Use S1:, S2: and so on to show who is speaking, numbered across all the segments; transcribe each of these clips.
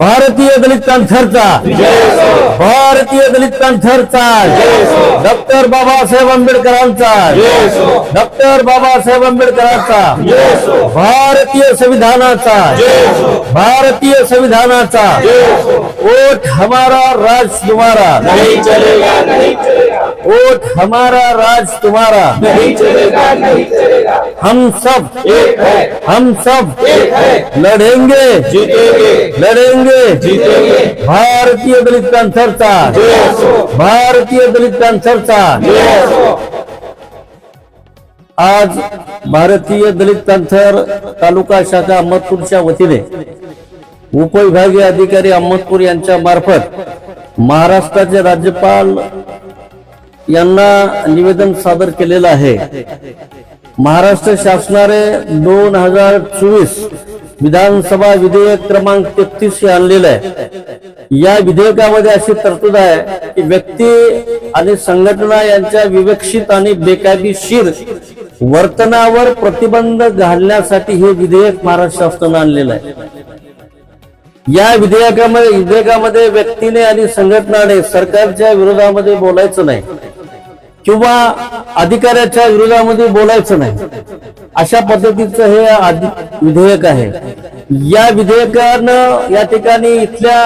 S1: भारतीय दलित पॅन्थरचा. भारतीय दलित पॅन्थरचा. डॉक्टर बाबासाहेब आंबेडकरांचा. डॉक्टर बाबासाहेब आंबेडकरांचा. भारतीय संविधानाचा. भारतीय संविधानाचा. ओठ हमारा राज तुम्हारा ओठ हमारा राज तुम्हारा।
S2: नहीं चलेगा नहीं चलेगा।
S1: हम सब
S2: एक है।
S1: हम सब
S2: एक है।
S1: लढेंगे
S2: जीतेंगे।
S1: लढेंगे
S2: जीतेंगे।
S1: भारतीय दलित
S2: असो
S1: भारतीय दलित
S2: असो
S1: आज भारतीय दलित पॅन्थर तालुका शाखा अहमदपूरच्या वतीने उपविभागीय अधिकारी अहमदपूर यांच्या मार्फत महाराष्ट्राचे राज्यपाल यांना निवेदन सादर केलेलं आहे. महाराष्ट्र शासनाने दोन हजार चोवीस विधानसभा विधेयक क्रमांक तेहतीस हे आणलेलं आहे. या विधेयकामध्ये अशी तरतूद आहे की व्यक्ती आणि संघटना यांच्या विवक्षित आणि बेकायदेशीर वर्तनावर प्रतिबंध घालण्यासाठी हे विधेयक महाराष्ट्र शासनानं आणलेलं आहे. या विधेयकामध्ये विधेयकामध्ये व्यक्तीने आणि संघटनाने सरकारच्या विरोधामध्ये बोलायचं नाही. किंवा अधिकाऱ्याच्या विरोधामध्ये बोलायचं नाही. अशा पद्धतीचं हे विधेयक आहे. या विधेयकानं या ठिकाणी इथल्या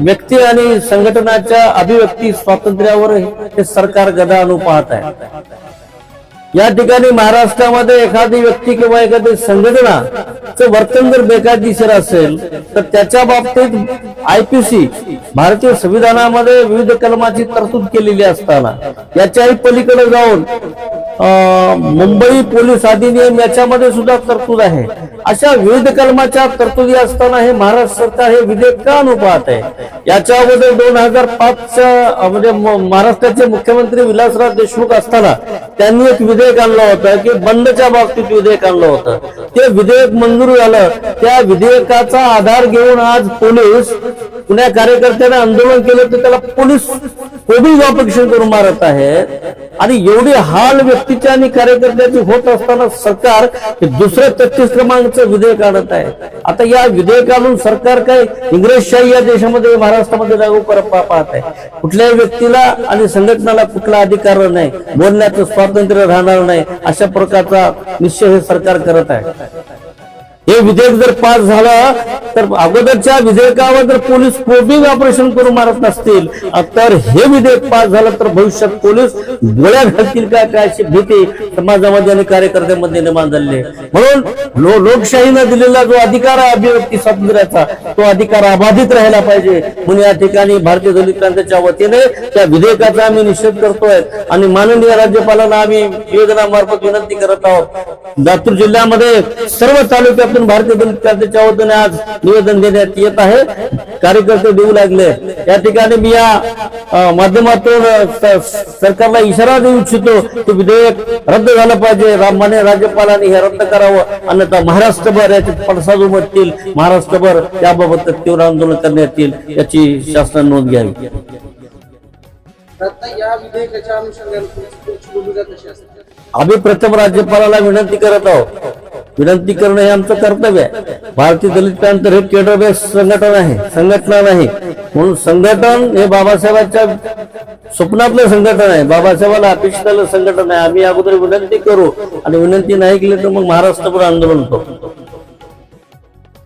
S1: व्यक्ती आणि संघटनाच्या अभिव्यक्ती स्वातंत्र्यावर हे सरकार गदा पाहत आहे. या ठिकाणी महाराष्ट्रामध्ये एखादी व्यक्ती किंवा एखादी संघटनाचं वर्तन जर बेकायदेशीर असेल तर त्याच्या बाबतीत आयपीसी भारतीय संविधानामध्ये विविध कलमाची तरतूद केलेली असताना याच्याही पलीकडे जाऊन मुंबई पोलीस अधिनियम याच्यामध्ये सुद्धा तरतूद आहे. अशा विविध कलमाच्या तरतुदी असताना हे महाराष्ट्र सरकार हे विधेयक का अनुपात आहे? याच्या अगोदर दोन हजार पाचच्या अं, म्हणजे महाराष्ट्राचे मुख्यमंत्री विलासराव देशमुख असताना त्यांनी एक विधेयक आणलं होतं की बंदच्या बाबतीत विधेयक आणलं होतं. ते विधेयक मंजूर झालं. त्या विधेयकाचा आधार घेऊन आज पोलीस पुण्या कार्यकर्त्याने आंदोलन केलं तर त्याला पोलीस कोबी ऑपरेशन करून मारत आहेत आणि एवढी हाल व्यक्तीच्या आणि कार्यकर्त्याची होत असताना सरकार दुसऱ्या दुसरं तेहतीस क्रमांकचं विधेयक आणत आहे. आता या विधेयकातून सरकार काय इंग्रजशाही या देशामध्ये महाराष्ट्रामध्ये लागू करत पाहत आहे. कुठल्याही व्यक्तीला आणि संघटनाला कुठला अधिकार नाही बोलण्याचं स्वातंत्र्य राहणार नाही अशा प्रकारचा निश्चय हे सरकार करत आहे. हे विधेयक जर पास झालं तर अगोदरच्या विधेयकावर जर पोलीस प्रोबिंग ऑपरेशन करून मारत नसतील तर हे विधेयक पास झालं तर भविष्यात पोलीस गोळ्या घालतील का? काय अशी भीती समाजामध्ये आणि कार्यकर्त्यांमध्ये निर्माण झालेली आहे. म्हणून लो लोकशाहीनं दिलेला जो अधिकार आहे अभिव्यक्ती स्वातंत्र्याचा तो अधिकार अबाधित राहिला पाहिजे. म्हणून या ठिकाणी भारतीय दलित क्रांतीच्या वतीने त्या विधेयकाचा आम्ही निषेध करतोय. आणि माननीय राज्यपालांना आम्ही निवेदनामार्फत विनंती करत आहोत. लातूर जिल्ह्यामध्ये सर्व तालुक्यातून भारतीय दलित क्रांतीच्या वतीने आज निवेदन देण्यात येत आहे. कार्यकर्ते देऊ लागले. या ठिकाणी मी या माध्यमातून सरकारला इशारा देऊ इच्छितो की विधेयक रद्द झालं पाहिजे. माननीय राज्यपालांनी हे रद्द करावं. अन्यथा महाराष्ट्रभर याचे पडसाद उमटतील. महाराष्ट्रभर याबाबत तीव्र आंदोलन करण्यात येईल याची शासनाने नोंद घ्यावी. आम्ही प्रथम राज्यपालाला विनंती करत आहोत. विनंती करणं हे आमचं कर्तव्य आहे. भारतीय दलित हे केडर बेस संघटन आहे संघटना नाही म्हणून संघटन हे बाबासाहेबांच्या स्वप्नातलं संघटन आहे. बाबासाहेबाला अपेक्षित संघटन आहे. आम्ही अगोदर विनंती करू. आणि विनंती नाही केली तर मग महाराष्ट्रभर आंदोलन करू